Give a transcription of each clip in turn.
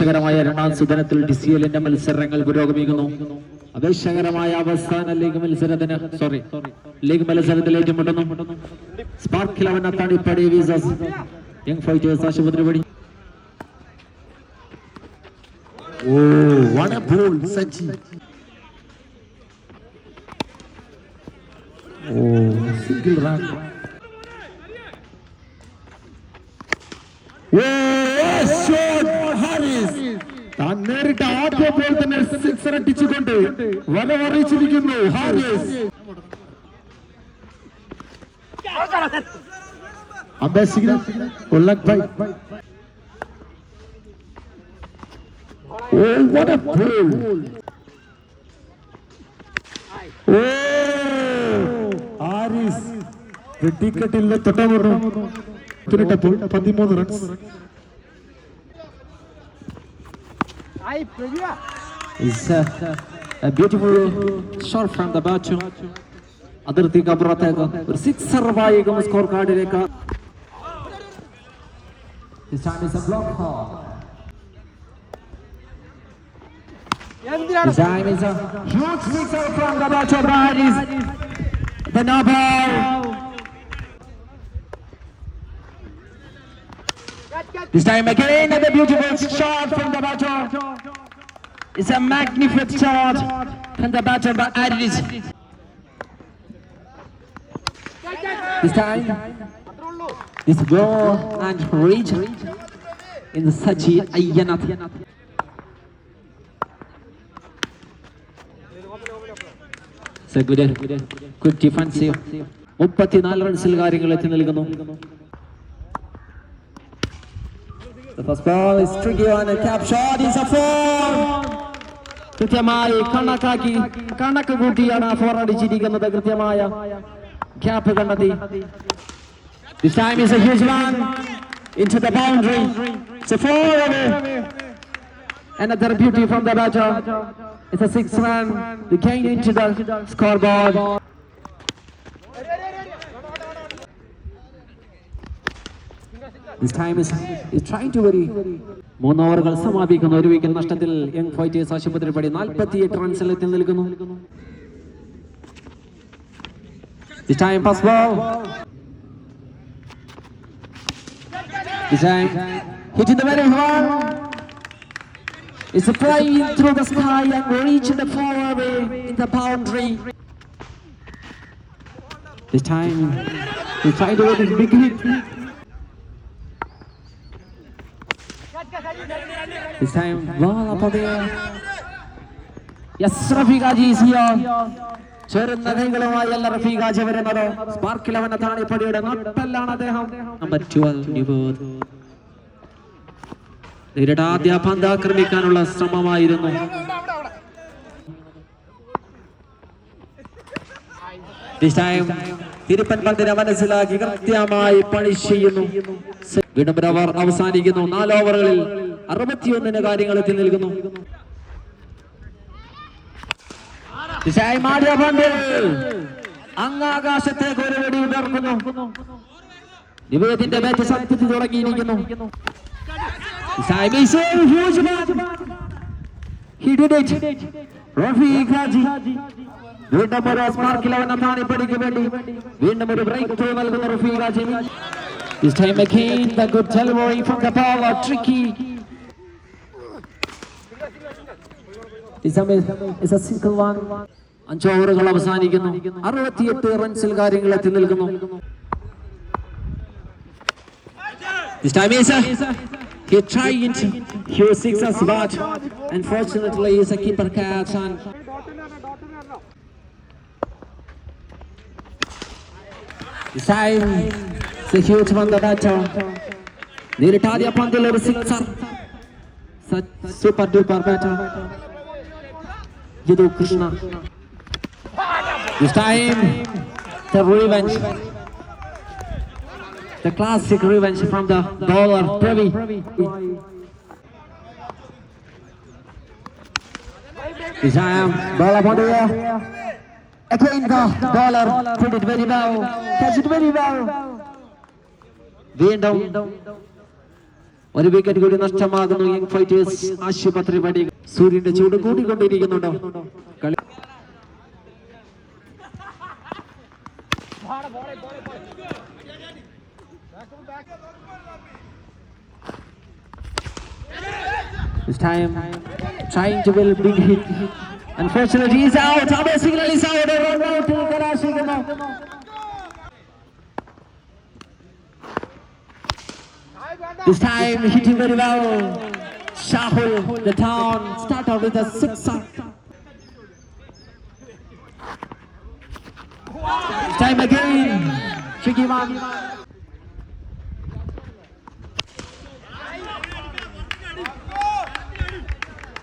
ആവേശകരമായ രണ്ടാം സുദിനത്തിൽ ഡിസിഎല്ലിന്റെ മത്സരങ്ങൾ പുരോഗമിക്കുന്നു. അപേക്ഷകരമായ അവസാന ലീഗ് മത്സരത്തിന് സോറി ലീഗ് മത്സരത്തിൽ ഏറ്റുമുട്ടുന്നു spark eleven Athanippadi versus young fighters ആശുപത്രി പടി ഓ a ball ഓ സിംഗിൾ റൺ താൻ നേരിട്ട ആദ്യ ബോൾ തന്നെ സിക്സർ അടിച്ചുകൊണ്ട് വരവറിയിച്ചിരിക്കുന്നു Haris അഭ്യസിക്കുന്ന ഉള്ളക് bhai Oh, what a ball! Oh, Aris വെട്ടിക്കെട്ടില്ല തൊട്ടമുറു പിന്നിട്ടപ്പോൾ പതിമൂന്ന് runs It's a, a beautiful shot from the Bachu. അതിർത്തിക്ക് അപ്പുറത്തേക്ക് ഒരു സിക്സർ വായിക്കും സ്കോർ കാർഡിലേക്ക് This time is a block ball. This time is a huge sixer from the Bachu Bradis. The no This time again a beautiful shot from the Bachu. It's a magnificent shot from the batter by Aris. This time, this go and reach in the Sachi Ayanath. So good, good defensive. മുപ്പത്തിനാല് റൺസിൽ കാര്യങ്ങൾ എത്തി നൽകുന്നു The first ball is tricky on a cap shot. It's a four. കൃത്യമായി കണക്കാക്കി കണക്ക് കൂട്ടിയാണ് ആ four അടിച്ചിരിക്കുന്നത് കൃത്യമായ ക്യാപ്പ് കണ്ടെത്തി This time is a huge one into the boundary. It's a four away. Another beauty from the batter. It's a six run. The gain into the scoreboard. മൂന്ന് ഓവറുകൾ സമാപിക്കുന്ന ഒരു wicket നഷ്ടത്തിൽ യങ് ഫൈറ്റേഴ്സ് ആശുപത്രി പടി നാൽപ്പത്തിയെട്ട് റൺസിൽ എത്തി നിൽക്കുന്നു This time pass ball. This time hitting the very hard. It's a flying through the sky and reaching the far away in the boundary. This time he tried to get a big hit. This time, ball up in. Yes, Rafiq Haji is here. ചേരുന്ന കൈകളുമായി അല്ല റഫീഖ് ഹാജി വരുന്നത്. Spark Eleven താണിപ്പടിയുടെ നട്ടല്ലാണ് അദ്ദേഹം. Number twelve ആദ്യ പന്ത് ആക്രമിക്കാനുള്ള ശ്രമമായിരുന്നു. തിരുപ്പൻ പന്തിനെ മനസ്സിലാക്കി കൃത്യമായി പണി ചെയ്യുന്നു. ഒരു അവസാനിക്കുന്നു. നാല് ഓവറുകളിൽ അറുപത്തിയൊന്നിന് കാര്യങ്ങൾ എത്തി നിൽക്കുന്നു. അങ്ങാകാശത്തേക്ക് ഒരു വെടി ഉയർക്കുന്നു. നിവേദിന്റെ ബാറ്റ് സത്യത്തിൽ തുടങ്ങിയിരിക്കുന്നു. വീണ്ടും ഒരു സ്മാർക്ക് ഇലവൻ അമ്മാണിപ്പടിക്ക് വേണ്ടി വീണ്ടും ഒരു ബ്രേക്ക് ത്രൂ നൽകുന്ന Rafeeq Haji. This time again the good delivery from the tricky. A single one. അഞ്ച് ഓവറുകൾ അവസാനിക്കുന്നു അറുപത്തിയെട്ട് റൺസിൽ കാര്യങ്ങൾ എത്തി നിൽക്കുന്നു This time is he tried he six as but unfortunately is a keeper catch and This time it's a huge one the batter നേരിട്ടാദ്യ പന്തിൽ ഒരു sixer super duper batter Yadu Krishna. This time the revenge the classic revenge from the bowler Previ. This time, the air. Again the bowler put it very well, catch it very well. വീണ്ടും ഒരു wicket കൂടി നഷ്ടമാകുന്നു young fighters ആശുപത്രി പടി സൂര്യന്റെ ചൂട് കൂടിക്കൊണ്ടിരിക്കുന്നുണ്ടോ കളി This time, trying to will big hit. Unfortunately, he's out. Abhay Signal is out. A run out to Karachi. This time, hitting very well. Shahul, the town, start out with a sixer. Time again, tricky one.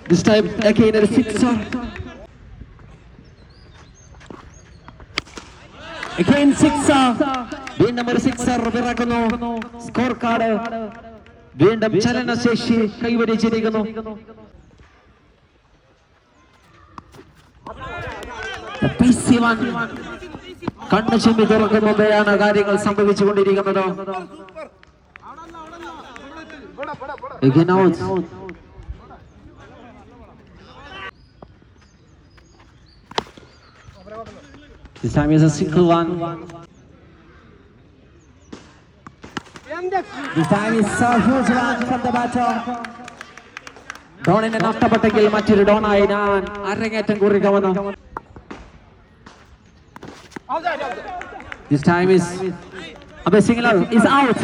This time again at a sixer. Again sixer. Win number sixer, Viragono. Scorecard. വീണ്ടും ചലനശേഷി കൈവരിച്ചിരിക്കുന്നു. കണ്ണു സംഭവിച്ചു തുറക്കുമ്പോഴാണ് കാര്യങ്ങൾ സംഭവിച്ചുകൊണ്ടിരിക്കുന്നത് Again out. This time is a single one. This time is a huge one from the batter. ഡോണിനെ നഷ്ടപ്പെട്ടെങ്കിൽ മറ്റൊരു ഡോണായി ഞാൻ അരങ്ങേറ്റം കുറിക്കാമെന്ന് This time is Abhay Singlar is out.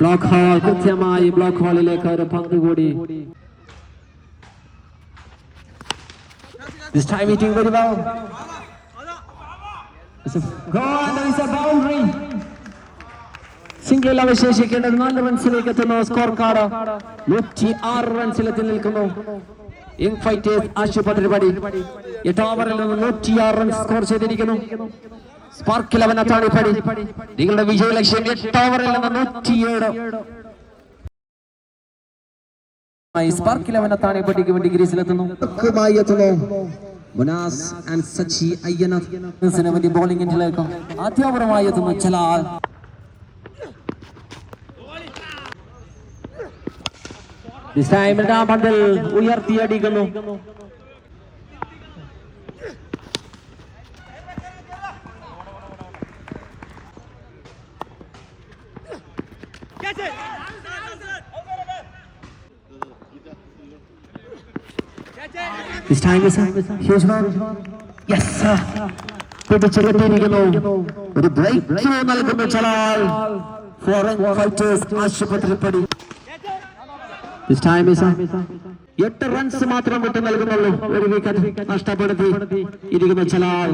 Block hole കൃത്യമായി block ഹാളിലേക്ക് ഒരു പന്ത് കൂടി This time hitting very well. It's a goal and there is a boundary. Single അവശേഷിക്കേണ്ടത് നാല് റൺസിലേക്ക് എത്തുന്നു. സ്കോർ കാർഡ് നൂറ്റി ആറ് റൺസിൽ എത്തി നിൽക്കുന്നു. യങ് ഫൈറ്റേഴ്സ് ആശുപത്രി പടി എട്ട് ഓവറിൽ നിന്ന് നൂറ്റിയാറ് റൺസ് സ്കോർ ചെയ്തിരിക്കുന്നു. സ്പാർക്ക് ഇലവൻ അത്താണിപ്പടി നിങ്ങളുടെ വിജയ ലക്ഷ്യം എട്ട് ഓവറിൽ നിന്ന് നൂറ്റിയേഴ് സ്പാർക്ക് ഇലവൻ അത്താണിപ്പടിക്ക് വേണ്ടി ഗ്രീസിലെത്തുന്നു. മുനാസ് ആൻഡ് സച്ചി അയ്യനത്തിന് വേണ്ടി ബോളിംഗ് എൻഡിലേക്ക് ആദ്യ എത്തുന്ന ചലാൽ. ഉയർത്തിയടിക്കുന്നു. This time is huge one. Yes, sir. പിടിച്ചെടുത്തിരിക്കുന്നു ഒരു ബ്രേക്ക് ത്രൂ നൽകുന്നു ചലാൽ ഫോറിൻ ഫൈറ്റേഴ്സ് ആശുപത്രിപ്പടി This time is എട്ട് റൺസ് മാത്രം വിട്ടു നൽകുന്നുള്ളൂ ഒരു വിക്കറ്റ് നഷ്ടപ്പെടുത്തി ഇരിക്കുന്ന ചലാൽ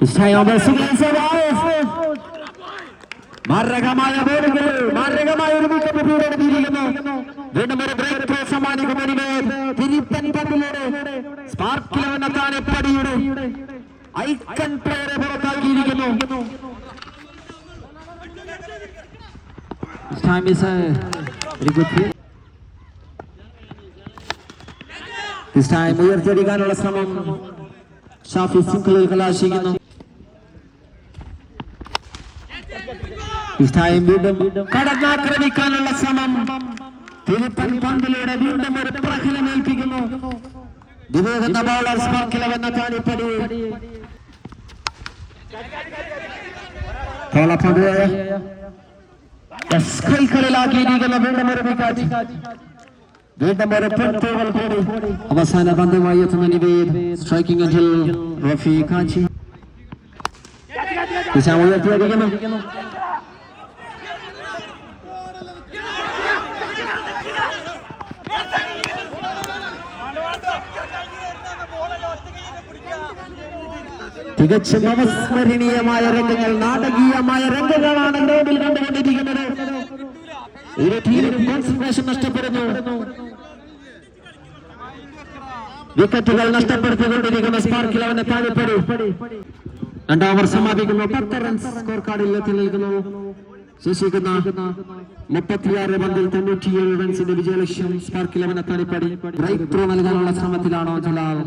This time on the survive. മാരകമായ ബോളുകൾ മാരകമായ ഒരു വിക്കറ്റ് കീഴടക്കിയിരിക്കുന്നു വീണ്ടും ഒരു ബ്രേക്ക് ത്രൂ സമ്മാനിക്കുന്നതിന് തിരിപ്പൻ പന്തിലൂടെ സ്പാർക്കിലവനെത്താണ് പടിയുടെ ഐക്കൺ പ്ലെയറെ പുറത്താക്കിയിരിക്കുന്നു. Time is field. This time ഉയർത്തിയടിക്കാനുള്ള ശ്രമം ഷാഫി സിംഗിളിൽ കലാശിക്കുന്നു. Time വീണ്ടും കടന്നാക്രമിക്കാനുള്ള ശ്രമം. തിരുപ്പൻ പന്തിലൂടെ വീണ്ടും ഒരു പ്രഹലമേൽപ്പിക്കുന്നു വിവേകുന്ന ബൗളർ സ്പാർക്കിലവെന്ന കാണിപ്പടി തോളപ്പന്ത് കൈകളിലാക്കിയിരിക്കുന്ന വീണ്ടും ഒരു വിക്കറ്റ്. വീണ്ടും ഒരു പെൺതൂവൽ കൂടി. അവസാന പന്തുമായി എത്തുന്ന നിവേദ്. സ്ട്രൈക്കിംഗ് അഞ്ചിൽ റഫി കാഞ്ചി ദിശ ഉയർത്തിയടിക്കുന്നു തികച്ചും അവസ്മരണീയമായ രംഗങ്ങൾ നാടകീയമായ രംഗങ്ങളാണ് ഗ്രൗണ്ടിൽ കണ്ടുകൊണ്ടിരിക്കുന്നത്. ഇരു ടീമിനും കോൺസെൻട്രേഷൻ നഷ്ടപ്പെടുന്നു. വിക്കറ്റുകൾ നഷ്ടപ്പെടുത്തിക്കൊണ്ടിരിക്കുന്ന. സ്പാർക്കിൽ അവന്റെ താഴെപ്പടി രണ്ടാം ഓവർ സമാപിക്കുന്നു. പത്ത് റൺസ് സ്കോർ കാർഡിൽ എത്തി നിൽക്കുന്നു. ശേഷിക്കുന്ന മുപ്പത്തിയാറ് പന്തിൽ തൊണ്ണൂറ്റിയേഴ് റൺസിന്റെ വിജയലക്ഷ്യം സ്പാർക്കിൽ അവനെ താഴെപ്പടി ബ്രേക്ക് ത്രൂ നൽകാനുള്ള ശ്രമത്തിലാണോ Jalal?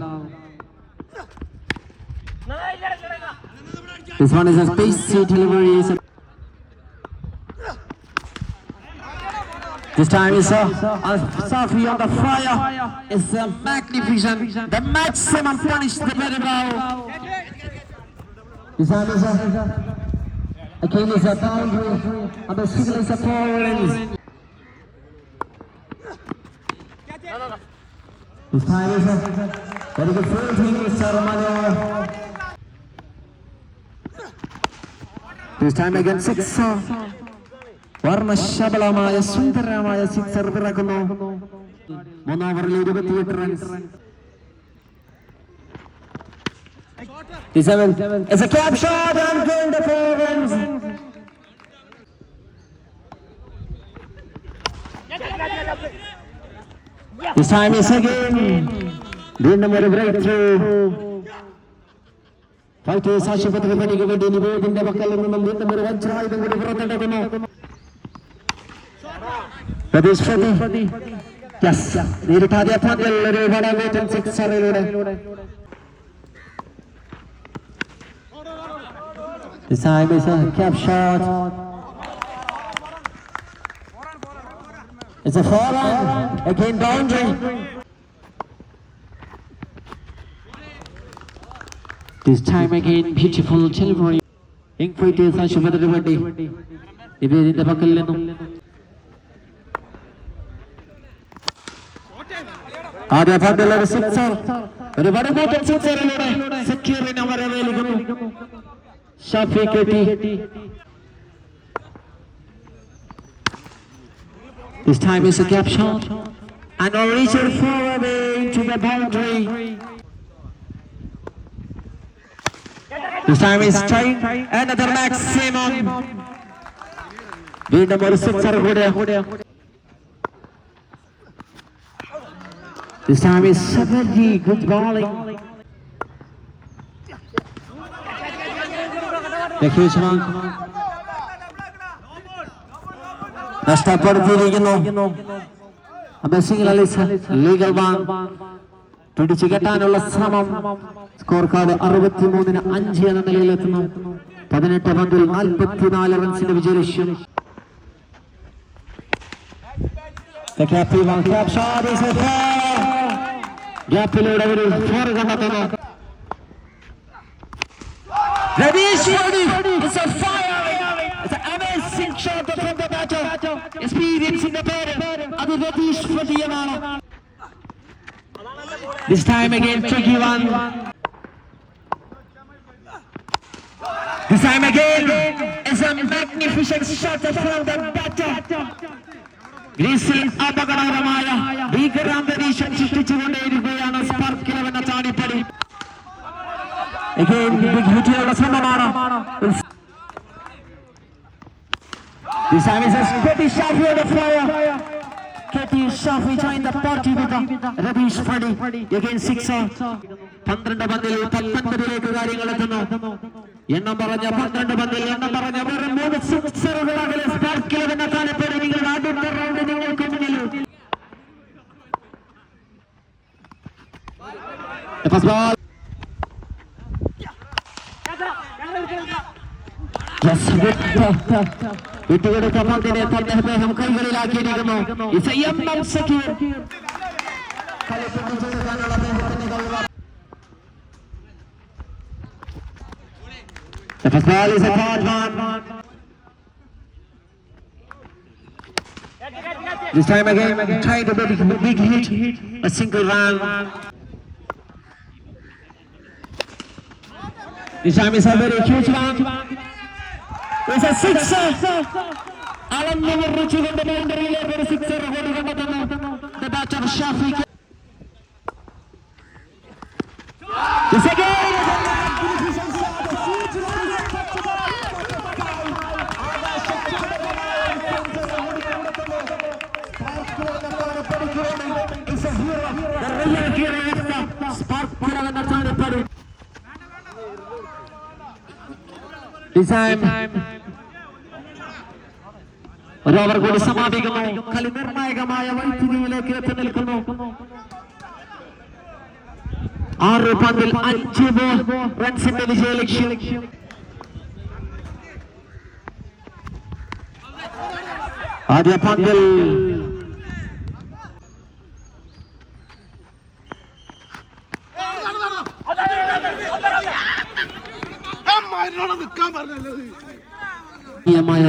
This one is a spacey delivery. This time is uh, uh, Safi on the fire. It's uh, magnificent. The maximum punish the very well. This time is uh, again is a boundary. And the signal is a forward. This time is a very good fielding, Mr. Romano. This time again six. വർണശബളമായ സുന്ദരമായ sixer പിറക്കുന്നു മൂന്നാം ഓവറിൽ ഇരുപത്തിയെട്ട് runs It's a cap shot and going the four runs. This time is again. വീണ്ടും ഒരു break through fighters ആശുപത്രി പണിക്ക് വേണ്ടി നിവേദിന്റെ പക്കൽ നിന്നും വീണ്ടും ഒരു വജ്രായുധം കൂടി പുറത്തെടുക്കുന്നു പ്രതീഷ് പ്രതി യെസ് നേരിട്ടാദ്യ പന്തിൽ ഒരു വടവേറ്റൻ സിക്സറിലൂടെ This time is a cap shot. It's a four run. Again boundary. This time again beautiful delivery. Ink fighters ആശുപത്രി വേണ്ടി നിവേദിന്റെ പക്കൽ നിന്നും ആദ്യ പന്തിൽ ഒരു സിക്സർ ഒരു വടകൂട്ടൻ സിക്സറിലൂടെ സെക്യൂറിനെ വരവേൽക്കുന്നു ഷാഫി കെട്ടി This time is a gap shot and a reaching forward into the boundary. This time is straight another maximum. വീണ്ടും ഒരു സിക്സർ കൂടെ This time is a very good bowling. The huge one. നഷ്ടപ്പെടുത്തിയിരിക്കുന്നു അബസിംഗ് ലലിസ് legal one പിടിച്ചു കെട്ടാനുള്ള ശ്രമം. Score card അറുപത്തിമൂന്നിന് അഞ്ച് എന്ന നിലയിലെത്തുന്നു. പതിനെട്ട് പന്തിൽ നാൽപ്പത്തിനാല് റൺസിന്റെ വിജയലക്ഷ്യം. ഗ്യാപ്പിലൂടെ ഫോർ പേര് അത് Ratheesh ഫതിയമാണ് This time again tricky one. This time again is a magnificent shot from the batter. ഗ്രീസിൽ അപകടകരമായ ഭീകരാന്തരീക്ഷം സൃഷ്ടിച്ചുകൊണ്ടേയിരിക്കുകയാണ് സ്പാർക്ക് ഇലവൻ ചാടിപ്പടി Again, big ഹിറ്റിനുള്ള ശ്രമമാണ് This time is a Skitty Shafi on the flyer. Kitty Shafi join the party with Rabeesh ഫടി again six. പന്ത്രണ്ട് പന്തിൽ പത്തൊൻപതിലേക്ക് കാര്യങ്ങൾ എത്തുന്നു. എണ്ണം പറഞ്ഞ പന്ത്രണ്ട് പന്തിൽ എണ്ണം പറഞ്ഞ വെറും മൂന്ന് സിക്സറുകൾ അകലെ സ്പാർക്ക് ഇലവൻ എത്താനെപ്പേടി നിങ്ങളുടെ അടുത്ത റൗണ്ട് നിങ്ങൾക്ക് മുന്നിൽ. Yes, ಇಟ್ಟಿಗೆಡು ಕಮಲ್ತಿ ನೇತೃತ್ವದ ಹಂಕೈಗಳ ಇಲಾಖೆ ನಿಗಮ ಇಸಯ್ಯಂ ನಮ್ ಸಖಿ تفضل زفاد مان This time again, try to make a big hit, a single run. This time is a very huge run. It's a sixer. അളന്നു മുറിച്ചുകൊണ്ട് ബൗണ്ടറിയിലേക്ക് ഒരു സിക്സർ കൂടി കണ്ടെത്തുന്നു The batter Shafi This again is a magnificent shot. ഒരു over കൂടി സമാപിക്കുന്നു. കളി നിർണായകമായ വൈദ്യുതിയിലേക്ക് എത്തി നിൽക്കുന്നു. ആറ് പന്തിൽ അഞ്ച് ബോൾ റൺസിന്റെ വിജയലക്ഷ്യം ആദ്യ പന്തിൽ നിൽക്കാൻ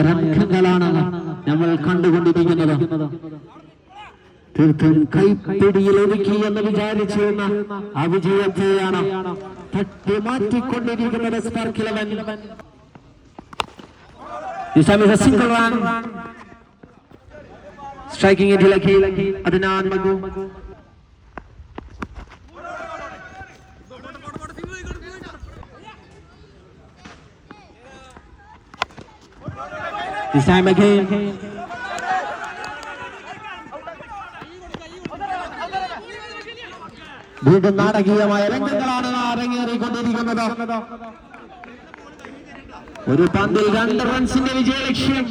രംഗങ്ങളാണ് നമ്മൾ കണ്ടുകൊണ്ടിരിക്കുന്നത് തീർത്തും കൈപ്പിടിയിൽ ഒതുക്കി എന്ന് വിചാരിച്ചിരുന്ന ആ വിജയത്തെയാണ് തട്ടി മാറ്റിക്കൊണ്ടിരിക്കുന്നത് spark eleven single run striking ഇന്ത്യയിലേക്ക് അതിനാൻ മകു. This time again. വീണ്ടും നാടകീയമായ രംഗങ്ങളാണ് അരങ്ങേറിക്കൊണ്ടിരിക്കുന്നത്. ഒരു പന്തിൽ രണ്ട് റൺസിന്റെ വിജയലക്ഷ്യം.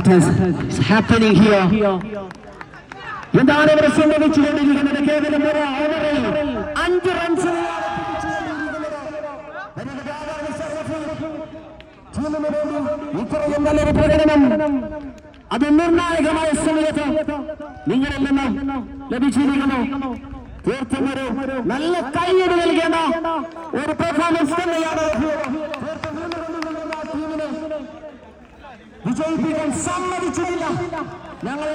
What is happening here? എന്താണ് ഇവർ സംഭവിച്ചുകൊണ്ടിരിക്കുന്നത്? കേവലം ഒരു ഓവറിൽ അഞ്ച് റൺസ് ഇത്രയും നല്ലൊരു പ്രകടനം അത് നിർണായകമായ സമയത്ത് നിങ്ങളിൽ നിന്ന് ലഭിച്ചിരിക്കുന്നു. തീർത്തും ഒരു നല്ല കൈയ്യടി നൽകേണ്ട ഒരു പെർഫോമൻസ് തന്നെയാണ് തീർത്തും മൂന്ന് റണ്ണുകൾ നേടുന്ന ടീമിനെ വിജയിപ്പിക്കാൻ സമ്മതിച്ചിട്ടില്ല. ഞങ്ങൾ